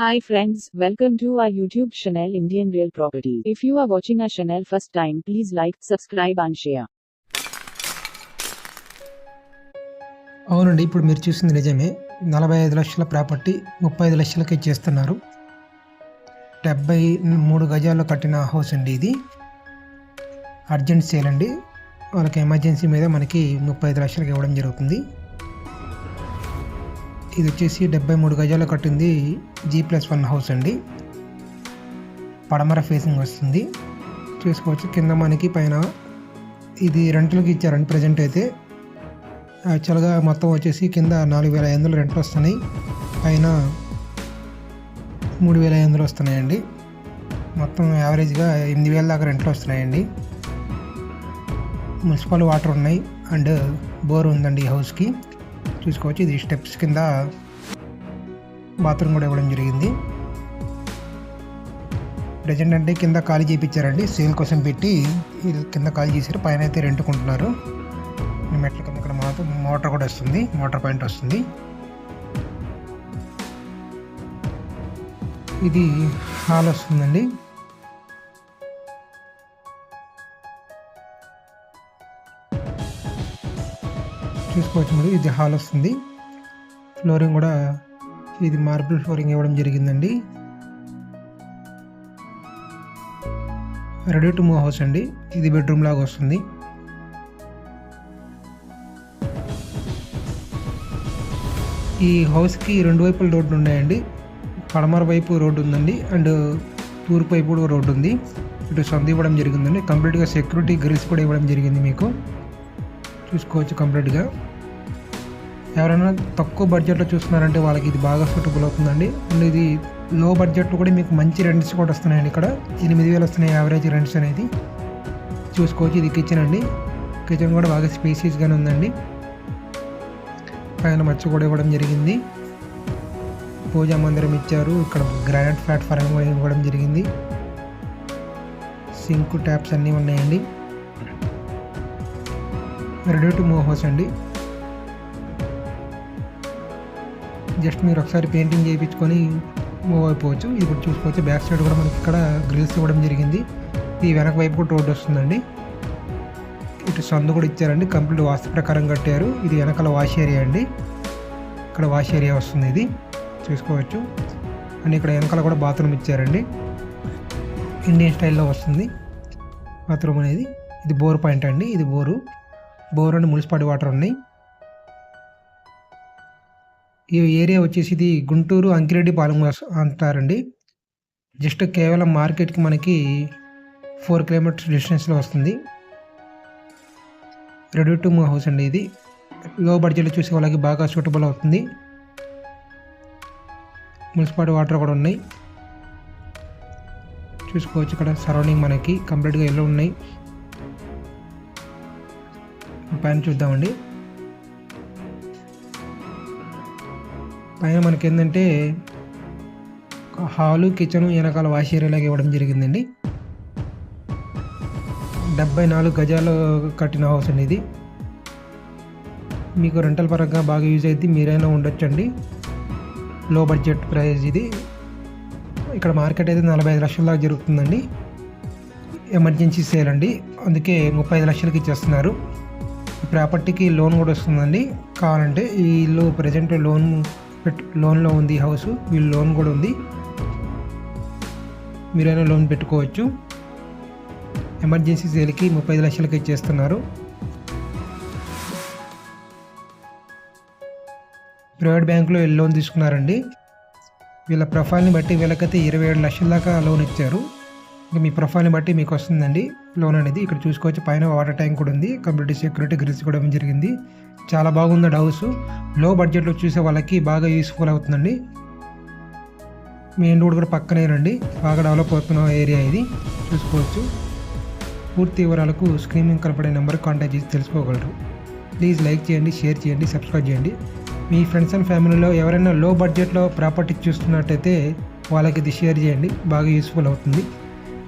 Hi friends, welcome to our YouTube channel Indian Real Property. If you are watching our channel first time, please like, subscribe and share. అవునండి ఇప్పుడు మీరు చూసింది నిజమే నలభై ఐదు లక్షల ప్రాపర్టీ ముప్పై ఐదు లక్షలకి చేస్తున్నారు డెబ్బై మూడు గజాల్లో కట్టిన హౌస్ అండి ఇది అర్జెంట్ సేల్ అండి వాళ్ళకి ఎమర్జెన్సీ మీద మనకి ముప్పై ఐదు లక్షలకి ఇవ్వడం జరుగుతుంది ఇది వచ్చేసి డెబ్బై మూడు గజాలు కట్టింది జీ ప్లస్ వన్ హౌస్ అండి. పడమర ఫేసింగ్ వస్తుంది. చూసుకోవచ్చు కింద మనకి పైన ఇది రెంట్లకి ఇచ్చారండి ప్రజెంట్ అయితే. యాక్చువల్గా మొత్తం వచ్చేసి కింద నాలుగు వేల ఐదు వందలు రెంట్లు వస్తున్నాయి. పైన మూడు వేల ఐదు వందలు వస్తున్నాయండి. మొత్తం యావరేజ్గా ఎనిమిది వేల దాకా రెంట్లు వస్తున్నాయండి. మున్సిపల్ వాటర్ ఉన్నాయి. అండ్ బోర్ ఉందండి ఈ హౌస్కి చూసుకోవచ్చు ఇది స్టెప్స్ కింద బాత్రూమ్ కూడా ఇవ్వడం జరిగింది. ప్రజెంట్ అంటే కింద ఖాళీ చేయించారండి సేల్ కోసం పెట్టి కింద ఖాళీ చేశారు. పైన అయితే రెంట్కుంటున్నారు. మెట్ల కింద ఇక్కడ మాత్రం మోటార్ కూడా వస్తుంది. మోటార్ పాయింట్ వస్తుంది. ఇది హాల్ వస్తుందండి. చూసుకోవచ్చు మీరు. ఇది హాల్ వస్తుంది. ఫ్లోరింగ్ కూడా ఇది మార్బుల్ ఫ్లోరింగ్ ఇవ్వడం జరిగిందండి. రెడీ టు మూవ్ హౌస్ అండి. ఇది బెడ్రూమ్ లాగా వస్తుంది. ఈ హౌస్కి రెండు వైపుల రోడ్డు ఉన్నాయండి. పడమర వైపు రోడ్డు ఉందండి. అండ్ తూర్పు వైపు కూడా రోడ్డు ఉంది. ఇటు సంద ఇవ్వడం జరిగిందండి. కంప్లీట్గా సెక్యూరిటీ గ్రిల్స్ కూడా ఇవ్వడం జరిగింది మీకు. చూసుకోవచ్చు కంప్లీట్గా. ఎవరైనా తక్కువ బడ్జెట్లో చూస్తున్నారంటే వాళ్ళకి ఇది బాగా సూటబుల్ అవుతుందండి. అండ్ ఇది లో బడ్జెట్లో కూడా మీకు మంచి రెంట్స్ కూడా వస్తున్నాయండి ఇక్కడ. ఎనిమిది వేలు వస్తున్నాయి యావరేజ్ రెంట్స్ అనేది. చూసుకోవచ్చు ఇది కిచెన్ అండి. కిచెన్ కూడా బాగా స్పేసీస్గానే ఉందండి. పైన మచ్చ కూడా ఇవ్వడం జరిగింది. పూజా మందిరం ఇచ్చారు. ఇక్కడ గ్రానైట్ ప్లాట్ఫారం కూడా ఇవ్వడం జరిగింది. సింక్ ట్యాప్స్ అన్నీ ఉన్నాయండి. రెడీ టు మూవ్ హౌస్ అండి. జస్ట్ మీరు ఒకసారి పెయింటింగ్ చేయించుకొని మూవ్ అయిపోవచ్చు. ఇప్పుడు చూసుకోవచ్చు. బ్యాక్ సైడ్ కూడా మనకి ఇక్కడ గ్రిల్స్ ఇవ్వడం జరిగింది. ఈ వెనక వైపు కూడా రోడ్ వస్తుందండి. ఇటు సందు కూడా ఇచ్చారండి. కంప్లీట్ వాస్తు ప్రకారం కట్టారు. ఇది వెనకాల వాష్ ఏరియా అండి. ఇక్కడ వాష్ ఏరియా వస్తుంది ఇది. చూసుకోవచ్చు. అండ్ ఇక్కడ వెనకాల కూడా బాత్రూమ్ ఇచ్చారండి. ఇండియన్ స్టైల్లో వస్తుంది. బాత్రూమ్ అనేది. ఇది బోర్ పాయింట్ అండి. ఇది bore. Bore and municipality water ఉన్నాయి. ఈ ఏరియా వచ్చేసి ఇది గుంటూరు అంకిరెడ్డి పాలెం అంటారండి. జస్ట్ కేవలం మార్కెట్కి మనకి ఫోర్ కిలోమీటర్స్ డిస్టెన్స్లో వస్తుంది. రెడీ టు మూవ్ హౌస్ అండి ఇది. లో బడ్జెట్లో చూసే వాళ్ళకి బాగా సూటబుల్ అవుతుంది. మున్సిపాలిటీ వాటర్ కూడా ఉన్నాయి. చూసుకోవచ్చు ఇక్కడ సరౌండింగ్ మనకి కంప్లీట్గా ఎల్లో ఉన్నాయి. పైన చూద్దామండి. పైన మనకి ఏంటంటే హాలు కిచెన్ వెనకాల వాష్ ఏరియాలోకి ఇవ్వడం జరిగిందండి. డెబ్బై నాలుగు గజాలు కట్టిన హౌస్ అండి ఇది. మీకు రెంటల్ పరంగా బాగా యూజ్ అయితే మీరైనా ఉండొచ్చండి. లో బడ్జెట్ ప్రైస్ ఇది. ఇక్కడ మార్కెట్ అయితే నలభై ఐదు లక్షల దాకా జరుగుతుందండి. ఎమర్జెన్సీ సేల్ అండి. అందుకే ముప్పై ఐదు లక్షలకి ఇచ్చేస్తున్నారు. ప్రాపర్టీకి లోన్ కూడా వస్తుందండి. కావాలంటే ఈ ఇల్లు ప్రజెంట్ లోన్ లోన్లో ఉంది హౌస్ వీళ్ళు లోన్ కూడా ఉంది. మీరైనా లోన్ పెట్టుకోవచ్చు. ఎమర్జెన్సీ సేల్కి ముప్పై ఐదు లక్షలకి ఇచ్చేస్తున్నారు. ప్రైవేట్ బ్యాంకులో లోన్ తీసుకున్నారండి. వీళ్ళ ప్రొఫైల్ని బట్టి వీళ్ళకైతే ఇరవై ఏడు లక్షల దాకా లోన్ ఇచ్చారు. ఇంకా మీ ప్రొఫైల్ని బట్టి మీకు వస్తుందండి. లోన్ అనేది ఇక్కడ చూసుకోవచ్చు. పైన వాటర్ ట్యాంక్ కూడా ఉంది. కంప్లీట్ సెక్యూరిటీ గ్రిల్స్ కూడా జరిగింది. చాలా బాగుంది హౌస్. లో బడ్జెట్లో చూసే వాళ్ళకి బాగా యూస్ఫుల్ అవుతుందండి. మెయిన్ రోడ్ కూడా పక్కనేనండి బాగా డెవలప్ అవుతున్న ఏరియా ఇది. చూసుకోవచ్చు. పూర్తి వివరాలకు స్క్రీన్ మీద కనపడే నెంబర్ కాంటాక్ట్ చేసి తెలుసుకోగలరు. ప్లీజ్ లైక్ చేయండి షేర్ చేయండి సబ్స్క్రైబ్ చేయండి. మీ ఫ్రెండ్స్ అండ్ ఫ్యామిలీలో ఎవరైనా లో బడ్జెట్లో ప్రాపర్టీ చూస్తున్నట్టయితే వాళ్ళకి ఇది షేర్ చేయండి. బాగా యూస్ఫుల్ అవుతుంది.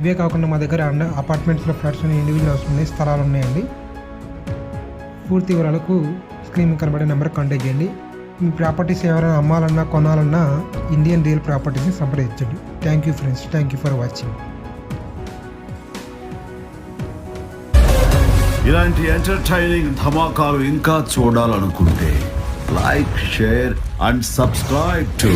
ఇవే కాకుండా మా దగ్గర అండ్ అపార్ట్మెంట్స్లో ఫ్లాట్స్ ఉన్నాయి ఇండివిజువల్ హౌస్ ఉన్నాయి స్థలాలు ఉన్నాయండి. పూర్తి వివరాలకు స్క్రీన్ కనబడే నెంబర్ కాంటాక్ట్ చేయండి. మీ ప్రాపర్టీస్ ఎవరైనా అమ్మాలన్నా కొనాలన్నా ఇండియన్ రియల్ ప్రాపర్టీస్ని సంప్రదించండి. Thank you friends thank you for watching ఇలాంటి ఎంటర్టైనింగ్ ధమాకాలు ఇంకా చూడాలనుకుంటే like share and subscribe to